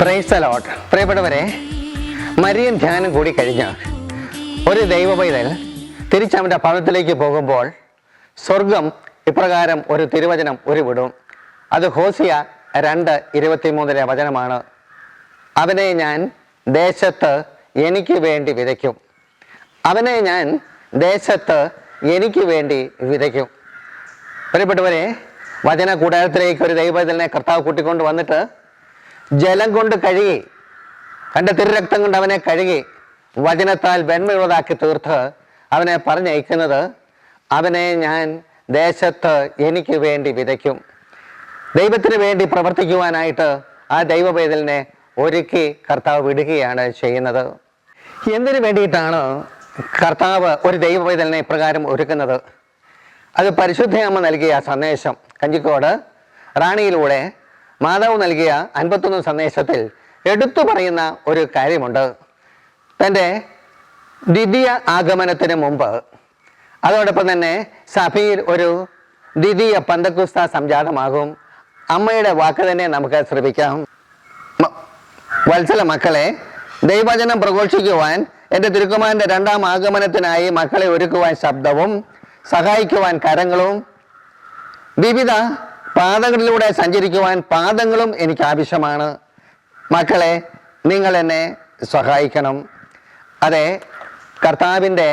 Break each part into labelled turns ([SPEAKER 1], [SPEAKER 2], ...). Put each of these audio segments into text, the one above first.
[SPEAKER 1] Price allot പ്രിയപ്പെട്ടവരെ Marian ധ്യാനം കൂടി കഴിഞ്ഞ് ഒരു ദൈവ പൈതൽ തിരിച്ചവന്റെ പദത്തിലേക്ക് പോകുമ്പോൾ സ്വർഗം ഇപ്രകാരം ഒരു തിരുവചനം ഒരു വിടും അത് ഹോസിയ രണ്ട് ഇരുപത്തിമൂന്നിലെ വചനമാണ്. അവനെ ഞാൻ ദേശത്ത് എനിക്ക് വേണ്ടി വിതയ്ക്കും. അവനെ ഞാൻ ദേശത്ത് എനിക്ക് വേണ്ടി വിതയ്ക്കും. പ്രിയപ്പെട്ടവരെ വചന കൂടാരത്തിലേക്ക് ഒരു ദൈവത്തിനെ കർത്താവ് കൂട്ടിക്കൊണ്ട് വന്നിട്ട് ജലം കൊണ്ട് കഴുകി തന്റെ തിരുരക്തം കൊണ്ട് അവനെ കഴുകി വചനത്താൽ വെണ്മയുള്ളതാക്കി തീർത്ത് അവനെ പറഞ്ഞയക്കുന്നത് അവനെ ഞാൻ ദേശത്ത് എനിക്ക് വേണ്ടി വിതയ്ക്കും. ദൈവത്തിന് വേണ്ടി പ്രവർത്തിക്കുവാനായിട്ട് ആ ദൈവവേദലിനെ ഒരുക്കി കർത്താവ് വിടുകയാണ് ചെയ്യുന്നത്. എന്തിനു വേണ്ടിയിട്ടാണ് കർത്താവ് ഒരു ദൈവവേദലിനെ ഇപ്രകാരം ഒരുക്കുന്നത്? അത് പരിശുദ്ധയമ്മ നൽകിയ സന്ദേശം. കഞ്ചിക്കോട് റാണിയിലൂടെ മാതാവ് നൽകിയ അൻപത്തൊന്ന് സന്ദേശത്തിൽ എടുത്തു പറയുന്ന ഒരു കാര്യമുണ്ട്. തന്റെ ദ്വിതീയ ആഗമനത്തിന് മുമ്പ് അതോടൊപ്പം തന്നെ സഭയിൽ ഒരു ദ്വിതീയ പന്തക്കുസ്ത സംജാതമാകും. അമ്മയുടെ വാക്ക് തന്നെ നമുക്ക് ശ്രമിക്കാം. വത്സല മക്കളെ ദൈവചനം പ്രഘോഷിക്കുവാൻ എന്റെ തിരുക്കുമാരന്റെ രണ്ടാം ആഗമനത്തിനായി മക്കളെ ഒരുക്കുവാൻ ശബ്ദവും സഹായിക്കുവാൻ കരങ്ങളും വിവിധ പാതകളിലൂടെ സഞ്ചരിക്കുവാൻ പാദങ്ങളും എനിക്ക് ആവശ്യമാണ് മക്കളെ നിങ്ങൾ എന്നെ സഹായിക്കണം. അതെ കർത്താവിന്റെ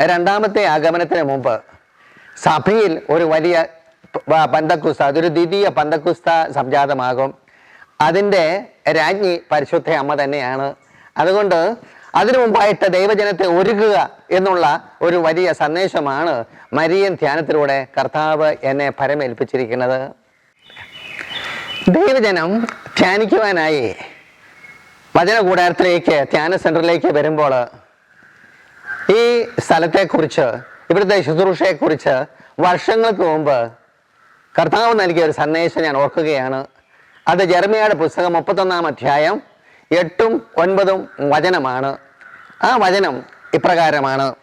[SPEAKER 1] രണ്ടാമത്തെ ആഗമനത്തിന് മുമ്പ് സഭയിൽ ഒരു വലിയ പന്തക്കുസ്ത അതൊരു ദ്വിതീയ പന്തക്കുസ്ത സംജാതമാകും. അതിന്റെ രാജ്ഞി പരിശുദ്ധ അമ്മ തന്നെയാണ്. അതുകൊണ്ട് അതിനു മുമ്പായിട്ട് ദൈവജനത്തെ ഒരുക്കുക എന്നുള്ള ഒരു വലിയ സന്ദേശമാണ് മരിയൻ ധ്യാനത്തിലൂടെ കർത്താവ് എന്നെ പരമേൽപ്പിച്ചിരിക്കുന്നത്. ദൈവജനം ധ്യാനിക്കുവാനായി വചന കൂടാരത്തിലേക്ക് ധ്യാന സെന്ററിലേക്ക് വരുമ്പോൾ ഈ സ്ഥലത്തെക്കുറിച്ച് ഇവിടുത്തെ ശുശ്രൂഷയെക്കുറിച്ച് വർഷങ്ങൾക്ക് മുമ്പ് കർത്താവ് നൽകിയ ഒരു സന്ദേശം ഞാൻ ഓർക്കുകയാണ്. അത് ജർമ്മയുടെ പുസ്തകം മുപ്പത്തൊന്നാം അധ്യായം എട്ടും ഒൻപതും വചനമാണ്. ആ വചനം ഇപ്രകാരമാണ്.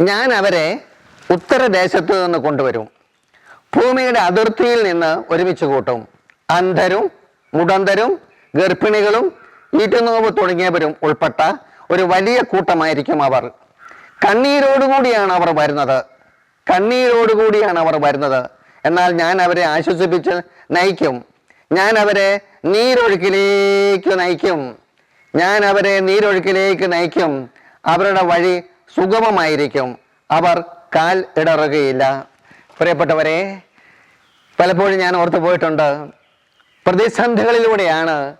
[SPEAKER 1] ഞാൻ അവരെ ഉത്തരദേശത്തു നിന്ന് കൊണ്ടുവരും. ഭൂമിയുടെ അതിർത്തിയിൽ നിന്ന് ഒരുമിച്ച് കൂട്ടും. അന്ധരും മുടന്തരും ഗർഭിണികളും ഈറ്റുനോവ് തുടങ്ങിയവരും ഉൾപ്പെട്ട ഒരു വലിയ കൂട്ടമായിരിക്കും അവർ. കണ്ണീരോടുകൂടിയാണ് അവർ വരുന്നത്. കണ്ണീരോടുകൂടിയാണ് അവർ വരുന്നത്. എന്നാൽ ഞാൻ അവരെ ആശ്വസിപ്പിച്ച് നയിക്കും. ഞാൻ അവരെ നീരൊഴുക്കിലേക്ക് നയിക്കും. ഞാൻ അവരെ നീരൊഴുക്കിലേക്ക് നയിക്കും. അവരുടെ വഴി സുഗമമായിരിക്കും. അവർ കാൽ ഇടറുകയില്ല. പ്രിയപ്പെട്ടവരെ പലപ്പോഴും ഞാൻ ഓർത്തു പോയിട്ടുണ്ട്. പ്രതിസന്ധികളിലൂടെയാണ്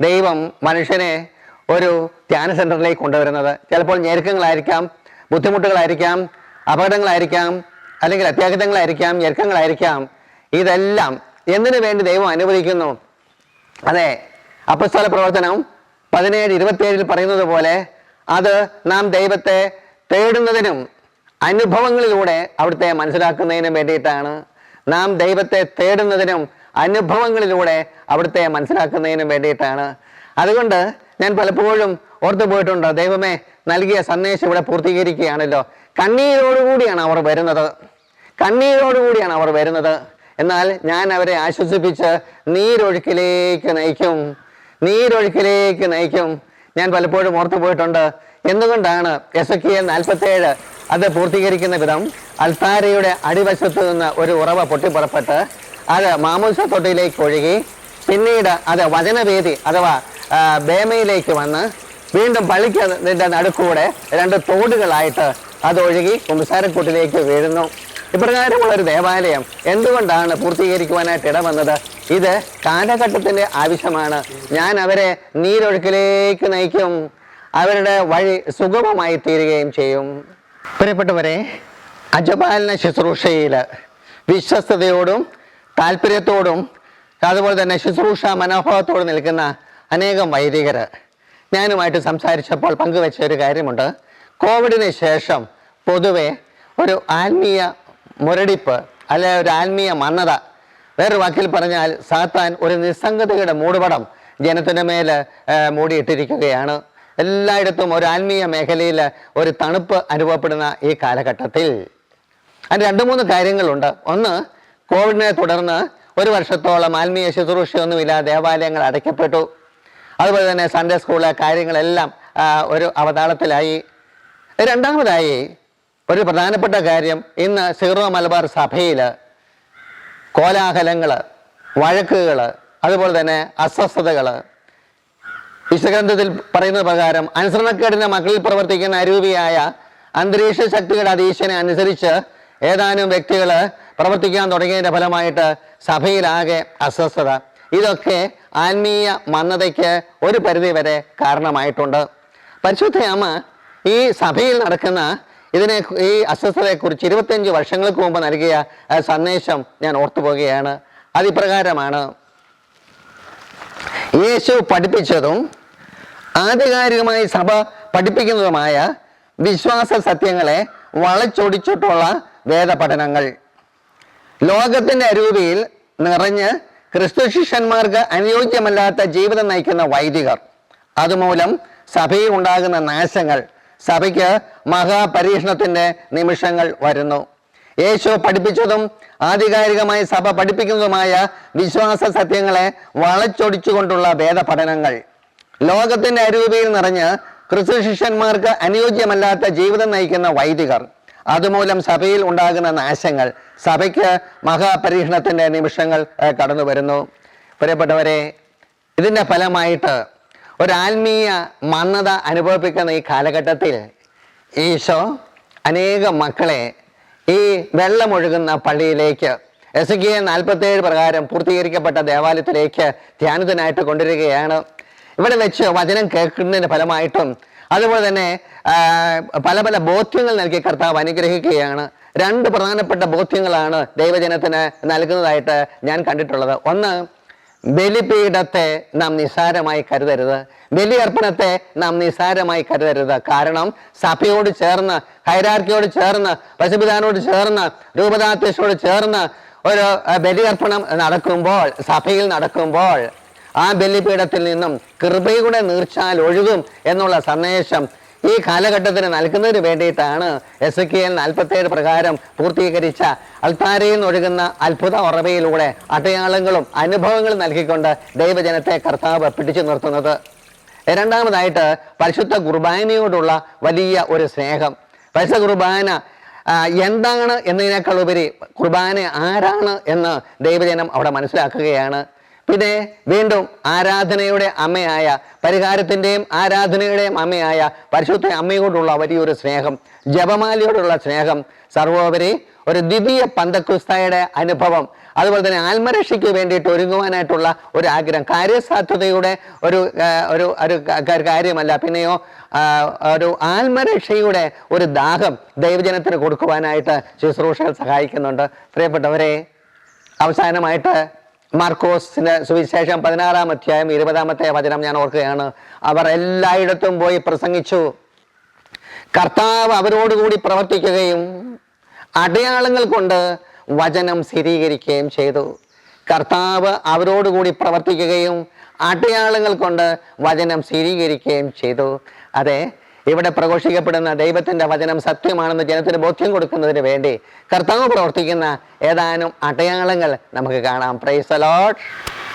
[SPEAKER 1] ദൈവം മനുഷ്യനെ ഒരു ധ്യാന സെന്ററിലേക്ക് കൊണ്ടുവരുന്നത്. ചിലപ്പോൾ ഞെരുക്കങ്ങളായിരിക്കാം ബുദ്ധിമുട്ടുകളായിരിക്കാം അപകടങ്ങളായിരിക്കാം അല്ലെങ്കിൽ അത്യാഹിതങ്ങളായിരിക്കാം ഞെരുക്കങ്ങളായിരിക്കാം. ഇതെല്ലാം എന്തിനു വേണ്ടി ദൈവം അനുവദിക്കുന്നു? അതെ അപ്പസ്തല പ്രവർത്തനം പതിനേഴ് ഇരുപത്തിയേഴിൽ പറയുന്നത് പോലെ അത് നാം ദൈവത്തെ തേടുന്നതിനും അനുഭവങ്ങളിലൂടെ അവിടുത്തെ മനസ്സിലാക്കുന്നതിനും വേണ്ടിയിട്ടാണ്. നാം ദൈവത്തെ തേടുന്നതിനും അനുഭവങ്ങളിലൂടെ അവിടുത്തെ മനസ്സിലാക്കുന്നതിനും വേണ്ടിയിട്ടാണ്. അതുകൊണ്ട് ഞാൻ പലപ്പോഴും ഓർത്തു പോയിട്ടുണ്ട് ദൈവമേ നൽകിയ സന്ദേശം ഇവിടെ പൂർത്തീകരിക്കുകയാണല്ലോ. കണ്ണീരോടുകൂടിയാണ് അവർ വരുന്നത്. കണ്ണീരോടുകൂടിയാണ് അവർ വരുന്നത്. എന്നാൽ ഞാൻ അവരെ ആശ്വസിപ്പിച്ച് നീരൊഴുക്കിലേക്ക് നയിക്കും. നീരൊഴുക്കിലേക്ക് നയിക്കും. ഞാൻ പലപ്പോഴും ഓർത്തു പോയിട്ടുണ്ട്. എന്തുകൊണ്ടാണ് എസ് കെ നാൽപ്പത്തേഴ് അത് പൂർത്തീകരിക്കുന്ന വിധം അൽത്താരയുടെ അടിവശത്ത് നിന്ന് ഒരു ഉറവ പൊട്ടിപ്പുറപ്പെട്ട് അത് മാമൂസ തൊട്ടിയിലേക്ക് ഒഴുകി പിന്നീട് അത് വചനവേദി അഥവാ ബേമയിലേക്ക് വന്ന് വീണ്ടും പള്ളിക്കതിന്റെ നടുക്കൂടെ രണ്ട് തോടുകളായിട്ട് അതൊഴുകി കുമ്പസാരക്കൂട്ടിലേക്ക് വീഴുന്നു. ഇപ്രകാരമുള്ള ഒരു ദേവാലയം എന്തുകൊണ്ടാണ് പൂർത്തീകരിക്കുവാനായിട്ട് ഇടവന്നത് ഇത് കാലഘട്ടത്തിന്റെ ആവശ്യമാണ്. ഞാൻ അവരെ നീരൊഴുക്കിലേക്ക് നയിക്കും. അവരുടെ വഴി സുഗമമായി തീരുകയും ചെയ്യും. പ്രിയപ്പെട്ടവരെ അജപാലന ശുശ്രൂഷയിൽ വിശ്വസ്തയോടും താല്പര്യത്തോടും അതുപോലെ തന്നെ ശുശ്രൂഷ മനോഭാവത്തോട് നിൽക്കുന്ന അനേകം വൈദികർ ഞാനുമായിട്ട് സംസാരിച്ചപ്പോൾ പങ്കുവെച്ച ഒരു കാര്യമുണ്ട്. കോവിഡിന് ശേഷം പൊതുവെ ഒരു ആത്മീയ മുരടിപ്പ് അല്ലെ ഒരു ആത്മീയ മന്നത വേറൊരു വാക്കിൽ പറഞ്ഞാൽ സാത്താൻ ഒരു നിസ്സംഗതയുടെ മൂടുപടം ജനത്തിന്റെ മേൽ മൂടിയിട്ടിരിക്കുകയാണ്. എല്ലായിടത്തും ഒരു ആത്മീയ മേഖലയിൽ ഒരു തണുപ്പ് അനുഭവപ്പെടുന്ന ഈ കാലഘട്ടത്തിൽ. അതിന് രണ്ട് മൂന്ന് കാര്യങ്ങളുണ്ട്. ഒന്ന് കോവിഡിനെ തുടർന്ന് ഒരു വർഷത്തോളം ആത്മീയ ശുശ്രൂഷയൊന്നുമില്ല ദേവാലയങ്ങൾ അടയ്ക്കപ്പെട്ടു. അതുപോലെ തന്നെ സൺഡേ സ്കൂളിലെ കാര്യങ്ങളെല്ലാം ഒരു അവതാളത്തിലായി. രണ്ടാമതായി ഒരു പ്രധാനപ്പെട്ട കാര്യം ഇന്ന് സീറോ മലബാർ സഭയിൽ കോലാഹലങ്ങൾ വഴക്കുകൾ അതുപോലെ തന്നെ അസ്വസ്ഥതകൾ വിശഗ്രന്ഥത്തിൽ പറയുന്ന പ്രകാരം അനുസരണക്കേടിന്റെ മക്കളിൽ പ്രവർത്തിക്കുന്ന അരൂപിയായ അന്തരീക്ഷ ശക്തിയുടെ അതീശനെ അനുസരിച്ച് ഏതാനും വ്യക്തികൾ പ്രവർത്തിക്കാൻ തുടങ്ങിയതിന്റെ ഫലമായിട്ട് സഭയിലാകെ അസ്വസ്ഥത. ഇതൊക്കെ ആത്മീയ മന്ദതയ്ക്ക് ഒരു പരിധി വരെ കാരണമായിട്ടുണ്ട്. പരിശുദ്ധ അമ്മ ഈ സഭയിൽ നടക്കുന്ന ഇതിനെ ഈ അസ്വസ്ഥതയെക്കുറിച്ച് ഇരുപത്തിയഞ്ച് വർഷങ്ങൾക്ക് മുമ്പ് നൽകിയ സന്ദേശം ഞാൻ ഓർത്തു പോകുകയാണ് അതിപ്രകാരമാണ് യേശു പഠിപ്പിച്ചതും ആധികാരികമായി സഭ പഠിപ്പിക്കുന്നതുമായ വിശ്വാസ സത്യങ്ങളെ വളച്ചൊടിച്ചിട്ടുള്ള വേദപഠനങ്ങൾ. ലോകത്തിന്റെ അരൂപിയിൽ നിറഞ്ഞ് ക്രിസ്തു ശിഷ്യന്മാർക്ക് അനുയോജ്യമല്ലാത്ത ജീവിതം നയിക്കുന്ന വൈദികർ. അതുമൂലം സഭയിൽ ഉണ്ടാകുന്ന നാശങ്ങൾ. സഭയ്ക്ക് മഹാപരീക്ഷണത്തിന്റെ നിമിഷങ്ങൾ വരുന്നു. യേശു പഠിപ്പിച്ചതും ആധികാരികമായി സഭ പഠിപ്പിക്കുന്നതുമായ വിശ്വാസ സത്യങ്ങളെ വളച്ചൊടിച്ചുകൊണ്ടുള്ള വേദപഠനങ്ങൾ. ലോകത്തിന്റെ അരൂപിയിൽ നിറഞ്ഞ് ക്രിസ്തു ശിഷ്യന്മാർക്ക് അനുയോജ്യമല്ലാത്ത ജീവിതം നയിക്കുന്ന വൈദികർ. അതുമൂലം സഭയിൽ ഉണ്ടാകുന്ന നാശങ്ങൾ സഭയ്ക്ക് മഹാപരീക്ഷണത്തിന്റെ നിമിഷങ്ങൾ കടന്നു വരുന്നു പ്രിയപ്പെട്ടവരെ ഇതിന്റെ ഫലമായിട്ട് ഒരു ആത്മീയ മന്ദത അനുഭവിപ്പിക്കുന്ന ഈ കാലഘട്ടത്തിൽ ഈശോ അനേക മക്കളെ ഈ വെള്ളമൊഴുകുന്ന പള്ളിയിലേക്ക് എസ് കെ നാൽപ്പത്തേഴ് പ്രകാരം പൂർത്തീകരിക്കപ്പെട്ട ദേവാലയത്തിലേക്ക് ധ്യാനത്തിനായിട്ട് കൊണ്ടുവരികയാണ്. ഇവിടെ വെച്ച് വചനം കേൾക്കുന്നതിന്റെ ഫലമായിട്ടും അതുപോലെ തന്നെ പല പല ബോധ്യങ്ങൾ നൽകി കർത്താവ് അനുഗ്രഹിക്കുകയാണ്. രണ്ട് പ്രധാനപ്പെട്ട ബോധ്യങ്ങളാണ് ദൈവജനത്തിന് നൽകുന്നതായിട്ട് ഞാൻ കണ്ടിട്ടുള്ളത്. ഒന്ന് ബലിപീഠത്തെ നാം നിസാരമായി കരുതരുത്. ബലിയർപ്പണത്തെ നാം നിസാരമായി കരുതരുത്. കാരണം സഭയോട് ചേർന്ന് ഹൈരാർക്കിയോട് ചേർന്ന് പശുപിതാനോട് ചേർന്ന് രൂപതാധ്യക്ഷോട് ചേർന്ന് ഒരു ബലിയർപ്പണം നടക്കുമ്പോൾ സഭയിൽ നടക്കുമ്പോൾ ആ ബലിപീഠത്തിൽ നിന്നും കൃപയുടെ നീർച്ചാൽ ഒഴുകും എന്നുള്ള സന്ദേശം ഈ കാലഘട്ടത്തിന് നൽകുന്നതിന് വേണ്ടിയിട്ടാണ് എസ് കെ എൽ നാൽപ്പത്തേഴ് പ്രകാരം പൂർത്തീകരിച്ച അൾത്താരയിൽ നിന്നൊഴുകുന്ന അത്ഭുത ഉറവയിലൂടെ അടയാളങ്ങളും അനുഭവങ്ങളും നൽകിക്കൊണ്ട് ദൈവജനത്തെ കർത്താവ് പിടിച്ചു നിർത്തുന്നത്. രണ്ടാമതായിട്ട് പരിശുദ്ധ കുർബാനയോടുള്ള വലിയ ഒരു സ്നേഹം. പരിശുദ്ധ കുർബാന എന്താണ് എന്നതിനേക്കാൾ ഉപരി കുർബാന ആരാണ് എന്ന് ദൈവജനം അവിടെ മനസ്സിലാക്കുകയാണ്. പിന്നെ വീണ്ടും ആരാധനയുടെ അമ്മയായ പരിഹാരത്തിന്റെയും ആരാധനയുടെയും അമ്മയായ പരിശുദ്ധ അമ്മയോടുള്ള വലിയൊരു സ്നേഹം ജപമാലയോടുള്ള സ്നേഹം സർവോപരി ഒരു ദ്വിതീയ പന്തക്കുസ്തയുടെ അനുഭവം അതുപോലെ തന്നെ ആത്മരക്ഷയ്ക്ക് വേണ്ടിയിട്ട് ഒരുങ്ങുവാനായിട്ടുള്ള ഒരു ആഗ്രഹം. കാര്യസാധ്യതയുടെ ഒരു ഒരു ഒരു കാര്യമല്ല പിന്നെയോ ഒരു ആത്മരക്ഷയുടെ ഒരു ദാഹം ദൈവജനത്തിന് കൊടുക്കുവാനായിട്ട് ശുശ്രൂഷകൾ സഹായിക്കുന്നുണ്ട്. പ്രിയപ്പെട്ടവരെ അവസാനമായിട്ട് മാർക്കോസിന്റെ സുവിശേഷം പതിനാറാം അധ്യായം ഇരുപതാമത്തെ വചനം ഞാൻ ഓർക്കുകയാണ്. അവർ എല്ലായിടത്തും പോയി പ്രസംഗിച്ചു. കർത്താവ് അവരോടുകൂടി പ്രവർത്തിക്കുകയും അടയാളങ്ങൾ കൊണ്ട് വചനം സ്ഥിരീകരിക്കുകയും ചെയ്തു. കർത്താവ് അവരോടുകൂടി പ്രവർത്തിക്കുകയും അടയാളങ്ങൾ കൊണ്ട് വചനം സ്ഥിരീകരിക്കുകയും ചെയ്തു. അതെ ഇവിടെ പ്രഘോഷിക്കപ്പെടുന്ന ദൈവത്തിന്റെ വചനം സത്യമാണെന്ന് ജനത്തിന് ബോധ്യം കൊടുക്കുന്നതിന് വേണ്ടി കർത്താവ് പ്രവർത്തിക്കുന്ന ഏതാനും അടയാളങ്ങൾ നമുക്ക് കാണാം. പ്രൈസ് അലോട്ട്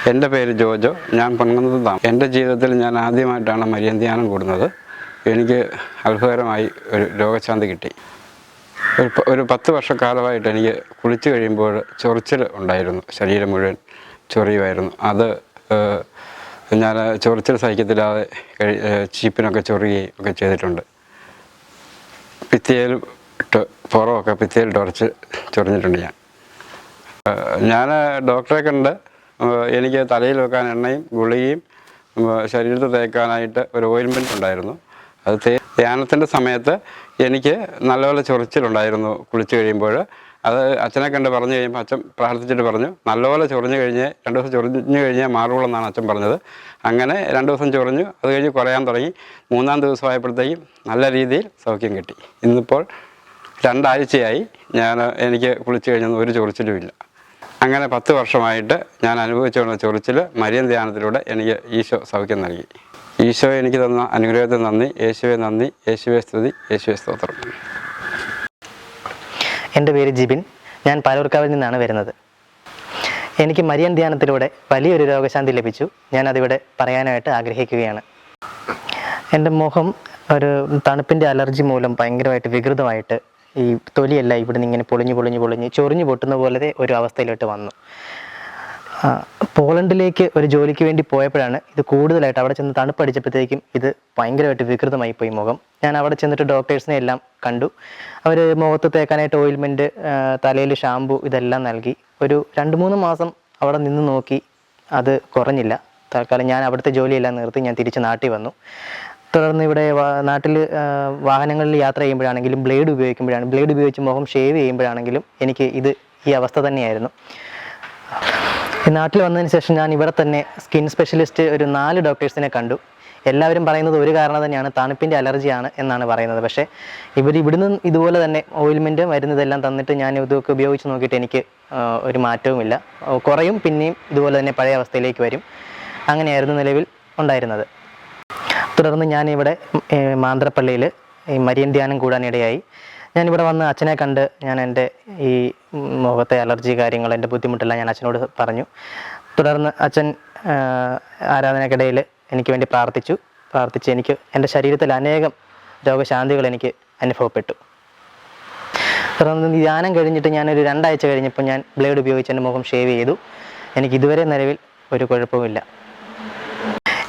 [SPEAKER 2] എന്റെ പേര് ജോജോ. ഞാൻ പൊൻകുന്നതാണ് എന്റെ ജീവിതത്തിൽ ഞാൻ ആദ്യമായിട്ടാണ് മരിയൻ ധ്യാനം കൂടുന്നത്. എനിക്ക് അത്ഭുതകരമായി ഒരു രോഗശാന്തി കിട്ടി. ഒരു ഒരു പത്ത് വർഷക്കാലമായിട്ട് എനിക്ക് കുളിച്ചു കഴിയുമ്പോൾ ചൊറിച്ചിൽ ഉണ്ടായിരുന്നു. ശരീരം മുഴുവൻ ചൊറിയുമായിരുന്നു. അത് ഞാൻ ചൊറിച്ചിൽ സഹിക്കത്തില്ലാതെ ചീപ്പിനൊക്കെ ചൊറിയുകയും ഒക്കെ ചെയ്തിട്ടുണ്ട്. ഭിത്തിയിൽ പുറമൊക്കെ ഭിത്തിയിൽ ടൊറച്ച് ചൊറിഞ്ഞിട്ടുണ്ട് ഞാൻ. ഞാൻ ഡോക്ടറെ കണ്ട് എനിക്ക് തലയിൽ വെക്കാൻ എണ്ണയും ഗുളികയും ശരീരത്ത് തേക്കാനായിട്ട് ഒരു ഓയിൻമെന്റ് ഉണ്ടായിരുന്നു. അത് ധ്യാനത്തിന്റെ സമയത്ത് എനിക്ക് നല്ലപോലെ ചൊറിച്ചിലുണ്ടായിരുന്നു കുളിച്ച് കഴിയുമ്പോൾ അത് അച്ഛനെ കണ്ട് പറഞ്ഞു കഴിയുമ്പോൾ അച്ഛൻ പ്രാർത്ഥിച്ചിട്ട് പറഞ്ഞു നല്ലപോലെ ചൊറിഞ്ഞു കഴിഞ്ഞേ രണ്ട് ദിവസം ചൊറിഞ്ഞു കഴിഞ്ഞാൽ മാറുള്ളൂ എന്നാണ് അച്ഛൻ പറഞ്ഞത്. അങ്ങനെ രണ്ട് ദിവസം ചൊറിഞ്ഞു അത് കഴിഞ്ഞ് കുറയാൻ തുടങ്ങി. മൂന്നാം ദിവസമായപ്പോഴത്തേക്കും നല്ല രീതിയിൽ സൗഖ്യം കിട്ടി. ഇന്നിപ്പോൾ രണ്ടാഴ്ചയായി ഞാൻ എനിക്ക് കുളിച്ചു കഴിഞ്ഞൊന്നും ഒരു ചൊറിച്ചിലുമില്ല അങ്ങനെ പത്ത് വർഷമായിട്ട് ഞാൻ അനുഭവിച്ചുകൊണ്ട ചൊറിച്ചിൽ മരിയൻ ധ്യാനത്തിലൂടെ എനിക്ക് ഈശോ സൗഖ്യം നൽകി. ഈശോ എനിക്ക് തന്ന അനുഗ്രഹത്തിന് നന്ദി. യേശുവെ നന്ദി. യേശുവെ സ്തുതി. യേശുവെ സ്തോത്രം.
[SPEAKER 3] എന്റെ പേര് ജിബിൻ. ഞാൻ പാലൂർക്കാവിൽ നിന്നാണ് വരുന്നത്. എനിക്ക് മരിയൻ ധ്യാനത്തിലൂടെ വലിയൊരു രോഗശാന്തി ലഭിച്ചു. ഞാൻ അതിവിടെ പറയാനായിട്ട് ആഗ്രഹിക്കുകയാണ്. എന്റെ മുഖം ഒരു തണുപ്പിന്റെ അലർജി മൂലം ഭയങ്കരമായിട്ട് വികൃതമായിട്ട് ഈ തൊലിയല്ല ഇവിടുന്ന് ഇങ്ങനെ പൊളിഞ്ഞു പൊളിഞ്ഞു പൊളിഞ്ഞ് ചൊറിഞ്ഞു പൊട്ടുന്ന പോലത്തെ ഒരു അവസ്ഥയിലോട്ട് വന്നു. പോളണ്ടിലേക്ക് ഒരു ജോലിക്ക് വേണ്ടി പോയപ്പോഴാണ് ഇത് കൂടുതലായിട്ട് അവിടെ ചെന്ന് തണുപ്പടിച്ചപ്പോഴത്തേക്കും ഇത് ഭയങ്കരമായിട്ട് വികൃതമായി പോയി മുഖം. ഞാൻ അവിടെ ചെന്നിട്ട് ഡോക്ടേഴ്സിനെ എല്ലാം കണ്ടു. അവർ മുഖത്ത് തേക്കാനായിട്ട് ഓയിൽമെന്റ് തലയിൽ ഷാമ്പു ഇതെല്ലാം നൽകി. ഒരു രണ്ട് മൂന്ന് മാസം അവിടെ നിന്ന് നോക്കി അത് കുറഞ്ഞില്ല. തൽക്കാലം ഞാൻ അവിടുത്തെ ജോലിയെല്ലാം നിർത്തി ഞാൻ തിരിച്ച് നാട്ടിൽ വന്നു. തുടർന്ന് ഇവിടെ നാട്ടിൽ വാഹനങ്ങളിൽ യാത്ര ചെയ്യുമ്പോഴാണെങ്കിലും ബ്ലേഡ് ഉപയോഗിക്കുമ്പോഴാണ് ബ്ലേഡ് ഉപയോഗിച്ച് മുഖം ഷേവ് ചെയ്യുമ്പോഴാണെങ്കിലും എനിക്ക് ഇത് ഈ അവസ്ഥ തന്നെയായിരുന്നു. നാട്ടിൽ വന്നതിന് ശേഷം ഞാൻ ഇവിടെ തന്നെ സ്കിൻ സ്പെഷ്യലിസ്റ്റ് ഒരു നാല് ഡോക്ടേഴ്സിനെ കണ്ടു. എല്ലാവരും പറയുന്നത് ഒരു കാരണം തന്നെയാണ് തണുപ്പിന്റെ അലർജിയാണ് എന്നാണ് പറയുന്നത്. പക്ഷേ ഇവർ ഇവിടുന്ന് ഇതുപോലെ തന്നെ ഓയിൽമെന്റ് മരുന്നിതെല്ലാം തന്നിട്ട് ഞാൻ ഇതൊക്കെ ഉപയോഗിച്ച് നോക്കിയിട്ട് എനിക്ക് ഒരു മാറ്റവുമില്ല. കുറയും പിന്നെയും ഇതുപോലെ തന്നെ പഴയ അവസ്ഥയിലേക്ക് വരും. അങ്ങനെയായിരുന്നു നിലവിൽ ഉണ്ടായിരുന്നത്. തുടർന്ന് ഞാനിവിടെ മാന്ത്രപ്പള്ളിയിൽ ഈ മരിയൻ ധ്യാനം കൂടാനിടയായി ഞാനിവിടെ വന്ന് അച്ഛനെ കണ്ട് ഞാൻ എന്റെ ഈ മുഖത്തെ അലർജി കാര്യങ്ങൾ എന്റെ ബുദ്ധിമുട്ടെല്ലാം ഞാൻ അച്ഛനോട് പറഞ്ഞു. തുടർന്ന് അച്ഛൻ ആരാധനക്കിടയിൽ എനിക്ക് വേണ്ടി പ്രാർത്ഥിച്ചു. പ്രാർത്ഥിച്ച് എനിക്ക് എന്റെ ശരീരത്തിൽ അനേകം രോഗശാന്തികൾ എനിക്ക് അനുഭവപ്പെട്ടു. തുടർന്ന് ധ്യാനം കഴിഞ്ഞിട്ട് ഞാനൊരു രണ്ടാഴ്ച കഴിഞ്ഞപ്പോൾ ഞാൻ ബ്ലേഡ് ഉപയോഗിച്ച് എന്റെ മുഖം ഷേവ് ചെയ്തു. എനിക്ക് ഇതുവരെ നിലവിൽ ഒരു കുഴപ്പവുമില്ല.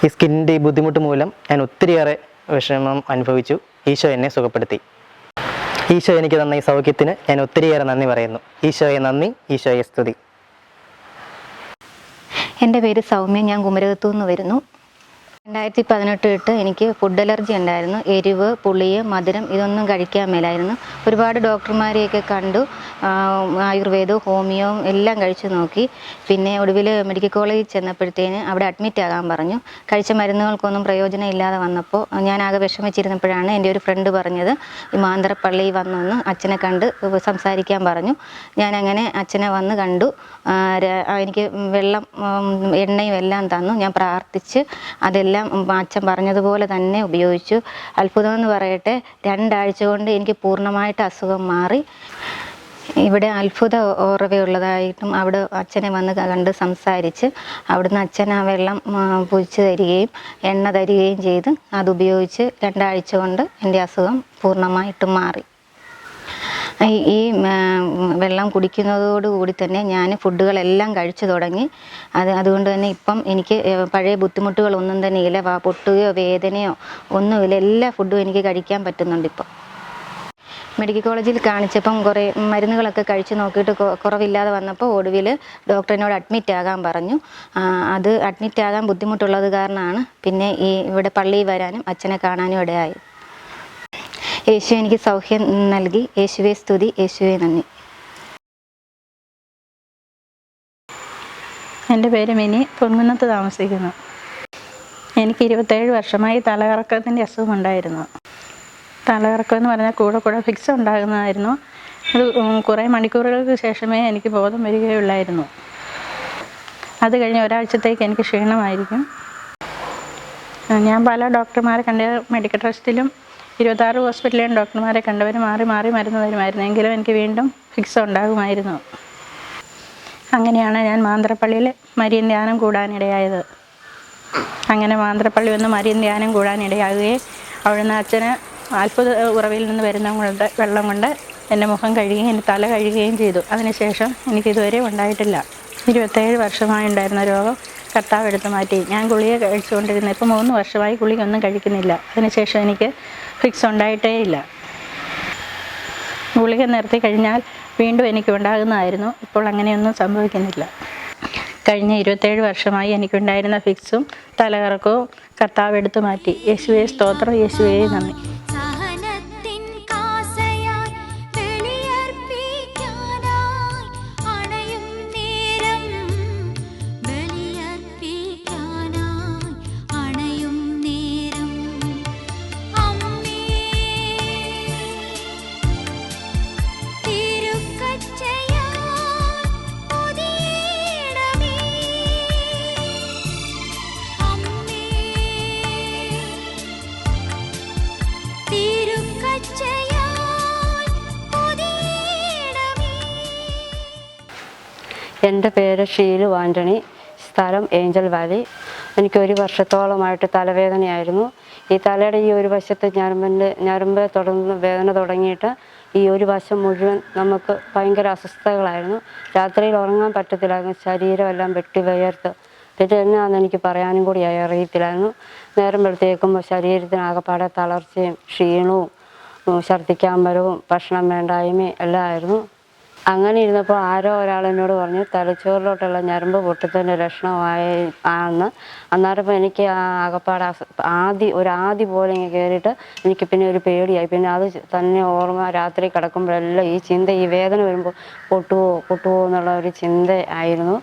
[SPEAKER 3] ഈ സ്കിന്നിന്റെ ഈ ബുദ്ധിമുട്ട് മൂലം ഞാൻ ഒത്തിരിയേറെ വിഷമം അനുഭവിച്ചു. ഈശോ എന്നെ സുഖപ്പെടുത്തി. ഈശോ എനിക്ക് തന്ന ഈ സൗഖ്യത്തിന് ഞാൻ ഒത്തിരിയേറെ നന്ദി പറയുന്നു. ഈശോയെ നന്ദി ഈശോയെ സ്തുതി.
[SPEAKER 4] എന്റെ പേര് സൗമ്യ. ഞാൻ കുമരകത്തു നിന്ന് വരുന്നു. രണ്ടായിരത്തി പതിനെട്ട് തൊട്ട് എനിക്ക് ഫുഡ് അലർജി ഉണ്ടായിരുന്നു. എരിവ് പുളി മധുരം ഇതൊന്നും കഴിക്കാൻ മേലായിരുന്നു. ഒരുപാട് ഡോക്ടർമാരെയൊക്കെ കണ്ടു. ആയുർവേദവും ഹോമിയോവും എല്ലാം കഴിച്ചു നോക്കി. പിന്നെ ഒടുവിൽ മെഡിക്കൽ കോളേജിൽ ചെന്നപ്പോഴത്തേന് അവിടെ അഡ്മിറ്റ് ആകാൻ പറഞ്ഞു. കഴിച്ച മരുന്നുകൾക്കൊന്നും പ്രയോജനം ഇല്ലാതെ വന്നപ്പോൾ ഞാൻ ആകെ വിഷമിച്ചിരുന്നപ്പോഴാണ് എന്റെ ഒരു ഫ്രണ്ട് പറഞ്ഞത്. ഈ മാന്തരപ്പള്ളി വന്നൊന്ന് അച്ഛനെ കണ്ട് സംസാരിക്കാൻ പറഞ്ഞു. ഞാൻ അങ്ങനെ അച്ഛനെ വന്ന് കണ്ടു. എനിക്ക് വെള്ളം എണ്ണയും എല്ലാം തന്നു. ഞാൻ പ്രാർത്ഥിച്ച് അതെല്ലാം ഉം, അച്ഛൻ പറഞ്ഞതുപോലെ തന്നെ ഉപയോഗിച്ചു. അത്ഭുതം എന്ന് പറയട്ടെ രണ്ടാഴ്ച കൊണ്ട് എനിക്ക് പൂർണമായിട്ട് അസുഖം മാറി. ഇവിടെ അത്ഭുത ഓർവയുള്ളതായിട്ടും അവിടെ അച്ഛനെ വന്ന് കണ്ട് സംസാരിച്ച് അവിടുന്ന് അച്ഛൻ ആ വെള്ളം പൊഴിച്ച് തരികയും എണ്ണ തരികയും ചെയ്ത് അതുപയോഗിച്ച് രണ്ടാഴ്ച കൊണ്ട് എന്റെ അസുഖം പൂർണമായിട്ടും മാറി. ഈ വെള്ളം കുടിക്കുന്നതോടുകൂടി തന്നെ ഞാൻ ഫുഡുകളെല്ലാം കഴിച്ചു തുടങ്ങി. അത് അതുകൊണ്ട് തന്നെ ഇപ്പം എനിക്ക് പഴയ ബുദ്ധിമുട്ടുകളൊന്നും തന്നെ ഇല്ല. വാ പൊട്ടുകയോ വേദനയോ ഒന്നുമില്ല. എല്ലാ ഫുഡും എനിക്ക് കഴിക്കാൻ പറ്റുന്നുണ്ട് ഇപ്പം. മെഡിക്കൽ കോളേജിൽ കാണിച്ചപ്പം കുറേ മരുന്നുകളൊക്കെ കഴിച്ച് നോക്കിയിട്ട് കുറവില്ലാതെ വന്നപ്പോൾ ഒടുവിൽ ഡോക്ടറിനോട് അഡ്മിറ്റ് ആകാൻ പറഞ്ഞു. അത് അഡ്മിറ്റ് ആകാൻ ബുദ്ധിമുട്ടുള്ളത് കാരണമാണ്. പിന്നെ ഈ ഇവിടെ പള്ളിയിൽ വരാനും അച്ഛനെ കാണാനും ഇടയായി. യേശു എനിക്ക് സൗഖ്യം നൽകി. യേശുവെ സ്തുതി. യേശുവെ നന്ദി.
[SPEAKER 5] എന്റെ പേര് മിനി. പൊൻകുന്നത്ത് താമസിക്കുന്നു. എനിക്ക് ഇരുപത്തേഴ് വർഷമായി തലകറക്കത്തിന്റെ അസുഖമുണ്ടായിരുന്നു തലകറക്കം എന്ന് പറഞ്ഞാൽ കൂടെ കൂടെ ഫിക്സ് ഉണ്ടാകുന്നതായിരുന്നു. അത് കുറേ മണിക്കൂറുകൾക്ക് ശേഷമേ എനിക്ക് ബോധം വരികയുള്ളായിരുന്നു. അത് കഴിഞ്ഞ് ഒരാഴ്ചത്തേക്ക് എനിക്ക് ക്ഷീണമായിരിക്കും. ഞാൻ പല ഡോക്ടർമാരെ കണ്ട മെഡിക്കൽ ട്രസ്റ്റിലും ഇരുപത്താറ് ഹോസ്പിറ്റലിലും ഡോക്ടർമാരെ കണ്ടവർ മാറി മാറി മരുന്ന് തരുമായിരുന്നു. എങ്കിലും എനിക്ക് വീണ്ടും ഫിക്സ് ഉണ്ടാകുമായിരുന്നു. അങ്ങനെയാണ് ഞാൻ മാന്ത്രപ്പള്ളിയിൽ മരിയൻ ധ്യാനം കൂടാനിടയായത് അങ്ങനെ മാന്ത്രപ്പള്ളി വന്ന് മരിയൻ ധ്യാനം കൂടാനിടയാകുകയും അവിടുന്ന് അച്ഛന് അത്ഭുത ഉറവിൽ നിന്ന് വരുന്ന കൊണ്ട് വെള്ളം കൊണ്ട് എന്റെ മുഖം കഴുകുകയും എന്റെ തല കഴുകുകയും ചെയ്തു. അതിനുശേഷം എനിക്കിതുവരെ ഉണ്ടായിട്ടില്ല. ഇരുപത്തേഴ് വർഷമായി ഉണ്ടായിരുന്ന രോഗം കർത്താവ് എടുത്ത് മാറ്റി. ഞാൻ ഗുളിക കഴിച്ചുകൊണ്ടിരുന്ന ഇപ്പോൾ മൂന്ന് വർഷമായി ഗുളിക ഒന്നും കഴിക്കുന്നില്ല അതിനുശേഷം എനിക്ക് ഫിക്സ് ഉണ്ടായിട്ടേ ഇല്ല. ഗുളിക നിർത്തി കഴിഞ്ഞാൽ വീണ്ടും എനിക്ക് ഉണ്ടാകുന്നതായിരുന്നു. ഇപ്പോൾ അങ്ങനെയൊന്നും സംഭവിക്കുന്നില്ല. കഴിഞ്ഞ ഇരുപത്തേഴ് വർഷമായി എനിക്കുണ്ടായിരുന്ന ഫിക്സും തലകറക്കവും കർത്താവ് എടുത്തു മാറ്റി. യേശുവേ സ്തോത്രം യേശുവേ നന്ദി.
[SPEAKER 6] എന്റെ പേര് ഷീലു ആന്റണി. സ്ഥലം ഏഞ്ചൽ വാലി. എനിക്ക് ഒരു വർഷത്തോളമായിട്ട് തലവേദനയായിരുന്നു. ഈ തലയുടെ ഈ ഒരു വശത്ത് ഞരമ്പിന്റെ ഞരമ്പ് തുടർന്ന് വേദന തുടങ്ങിയിട്ട് ഈ ഒരു വശം മുഴുവൻ നമുക്ക് ഭയങ്കര അസ്വസ്ഥതകളായിരുന്നു. രാത്രിയിൽ ഉറങ്ങാൻ പറ്റത്തില്ലായിരുന്നു. ശരീരമെല്ലാം വെട്ടി വിയർത്ത്. പിന്നെ എന്നാന്ന് എനിക്ക് പറയാനും കൂടി അറിയത്തില്ലായിരുന്നു. നേരം വെളുത്തേക്കും ശരീരത്തിനാകപ്പാടെ തളർച്ചയും ക്ഷീണവും ഛർദ്ദിക്കാൻ വരവും ഭക്ഷണം വേണ്ടായ്മയും എല്ലാം ആയിരുന്നു. അങ്ങനെ ഇരുന്നപ്പോൾ ആരോ ഒരാൾ എന്നോട് പറഞ്ഞു തലച്ചോറിലോട്ടുള്ള ഞരമ്പ് പൊട്ടത്തിന്റെ ലക്ഷണമായി ആണെന്ന്. അന്നേരപ്പോൾ എനിക്ക് ആ ആകപ്പാട് ആദി ഒരു ആദി പോലെ ഇങ്ങനെ കയറിയിട്ട് എനിക്ക് പിന്നെ ഒരു പേടിയായി. പിന്നെ അത് തന്നെ ഓർമ്മ രാത്രി കിടക്കുമ്പോഴെല്ലാം ഈ ചിന്ത ഈ വേദന വരുമ്പോൾ പൊട്ടുവോ പൊട്ടുവോ എന്നുള്ള ഒരു ചിന്ത ആയിരുന്നു.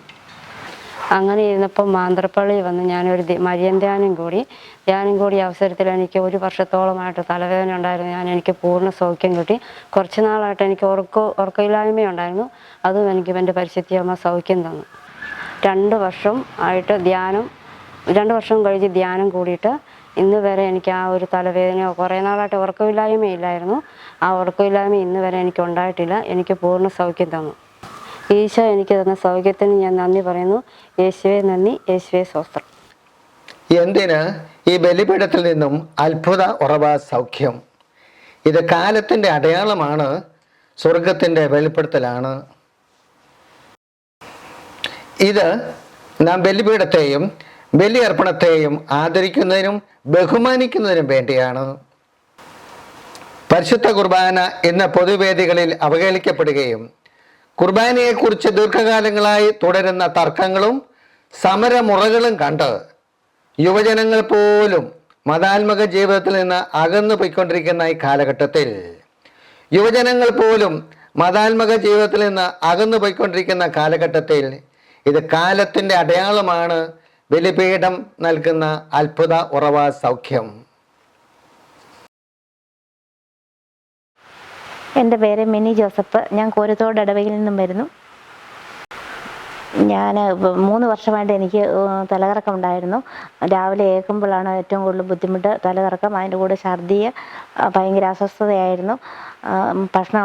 [SPEAKER 6] അങ്ങനെ ഇരുന്നപ്പോൾ മാന്ത്രപ്പള്ളി വന്ന് ഞാനൊരു മരിയൻ ധ്യാനം കൂടി ധ്യാനം കൂടി അവസരത്തിൽ എനിക്ക് ഒരു വർഷത്തോളമായിട്ട് തലവേദന ഉണ്ടായിരുന്നു. ഞാൻ എനിക്ക് പൂർണ സൗഖ്യം കിട്ടി. കുറച്ച് നാളായിട്ട് എനിക്ക് ഉറക്ക ഉറക്കമില്ലായ്മയുണ്ടായിരുന്നു. അതും എനിക്ക് എന്റെ പരിശുദ്ധിയമ്മ സൗഖ്യം തന്നു. രണ്ട് വർഷം ആയിട്ട് ധ്യാനം രണ്ട് വർഷം കഴിഞ്ഞ് ധ്യാനം കൂടിയിട്ട് ഇന്ന് വരെ എനിക്ക് ആ ഒരു തലവേദന കുറേ നാളായിട്ട് ഉറക്കമില്ലായ്മയില്ലായിരുന്നു. ആ ഉറക്കമില്ലായ്മ ഇന്ന് വരെ എനിക്ക് ഉണ്ടായിട്ടില്ല. എനിക്ക് പൂർണ സൗഖ്യം തന്നു. ഈശോ എനിക്ക് തന്ന സൗഖ്യത്തിന് ഞാൻ നന്ദി പറയുന്നു. യേശുവെ നന്ദി യേശുവെ സ്വസ്ത്രം
[SPEAKER 1] എന്തിന് ഈ ബലിപീഠത്തിൽ നിന്നും അത്ഭുത ഉറവ സൗഖ്യം? ഇത് കാലത്തിന്റെ അടയാളമാണ് സ്വർഗത്തിന്റെ വെളിപ്പെടുത്തലാണ്. ഇത് നാം ബലിപീഠത്തെയും ബലിയർപ്പണത്തെയും ആദരിക്കുന്നതിനും ബഹുമാനിക്കുന്നതിനും വേണ്ടിയാണ്. പരിശുദ്ധ കുർബാന ഇന്ന് പൊതുവേദികളിൽ അവഹേളിക്കപ്പെടുകയും കുർബാനയെക്കുറിച്ച് ദീർഘകാലങ്ങളായി തുടരുന്ന തർക്കങ്ങളും സമരമുറകളും കണ്ട് യുവജനങ്ങൾ പോലും മതാത്മക ജീവിതത്തിൽ നിന്ന് അകന്നു പോയിക്കൊണ്ടിരിക്കുന്ന ഈ കാലഘട്ടത്തിൽ യുവജനങ്ങൾ പോലും മതാത്മക ജീവിതത്തിൽ നിന്ന് അകന്നു പോയിക്കൊണ്ടിരിക്കുന്ന കാലഘട്ടത്തിൽ ഇത് കാലത്തിന്റെ അടയാളമാണ് ബലിപീഠം നൽകുന്ന അത്ഭുത ഉറവ സൗഖ്യം.
[SPEAKER 7] എന്റെ പേര് മിനി ജോസഫ്. ഞാൻ കോരത്തോട് ഇടവകയിൽ നിന്നും വരുന്നു. ഞാൻ മൂന്ന് വർഷമായിട്ട് എനിക്ക് തലകറക്കം ഉണ്ടായിരുന്നു. രാവിലെ ഏൽക്കുമ്പോഴാണ് ഏറ്റവും കൂടുതൽ ബുദ്ധിമുട്ട് തലകറക്കം അതിന്റെ കൂടെ ഛർദിയ ഭയങ്കര അസ്വസ്ഥതയായിരുന്നു. ഭക്ഷണം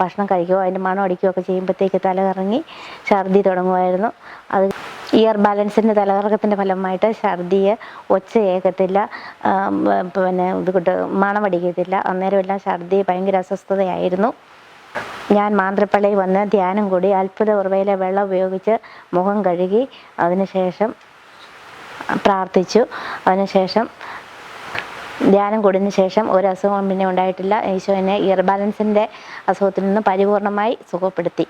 [SPEAKER 7] ഭക്ഷണം കഴിക്കുകയോ അതിന്റെ മണം അടിക്കുകയോ ഒക്കെ ചെയ്യുമ്പോഴത്തേക്ക് തലകറങ്ങി ഛർദി തുടങ്ങുമായിരുന്നു. അത് ഇയർ ബാലൻസിന്റെ തലകറക്കത്തിന്റെ ഫലമായിട്ട് ഛർദിയെ ഒച്ച ഏക്കത്തില്ല പിന്നെ ഇത് കൂട്ട് മണമടിക്കത്തില്ല. അന്നേരം എല്ലാം ഛർദി ഭയങ്കര അസ്വസ്ഥതയായിരുന്നു. ഞാൻ മാന്ത്രപ്പള്ളിയിൽ വന്ന് ധ്യാനം കൂടി അത്ഭുത ഉറവയിലെ വെള്ളം ഉപയോഗിച്ച് മുഖം കഴുകി അതിനുശേഷം പ്രാർത്ഥിച്ചു. അതിനുശേഷം ധ്യാനം കൂടിയതിനു ശേഷം ഒരു അസുഖം പിന്നെ ഉണ്ടായിട്ടില്ല. ഈശോ എന്നെ ഇയർ ബാലൻസിന്റെ അസുഖത്തിൽ നിന്ന് പരിപൂർണമായി സുഖപ്പെടുത്തി.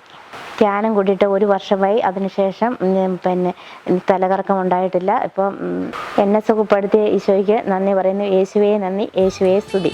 [SPEAKER 7] ധ്യാനം കൂടിയിട്ട് ഒരു വർഷമായി അതിനുശേഷം പിന്നെ തലകറക്കം ഉണ്ടായിട്ടില്ല. ഇപ്പം എന്നെ സുഖപ്പെടുത്തിയ ഈശോയ്ക്ക് നന്ദി പറയുന്നു. യേശുവേ നന്ദി. യേശുവേ സ്തുതി.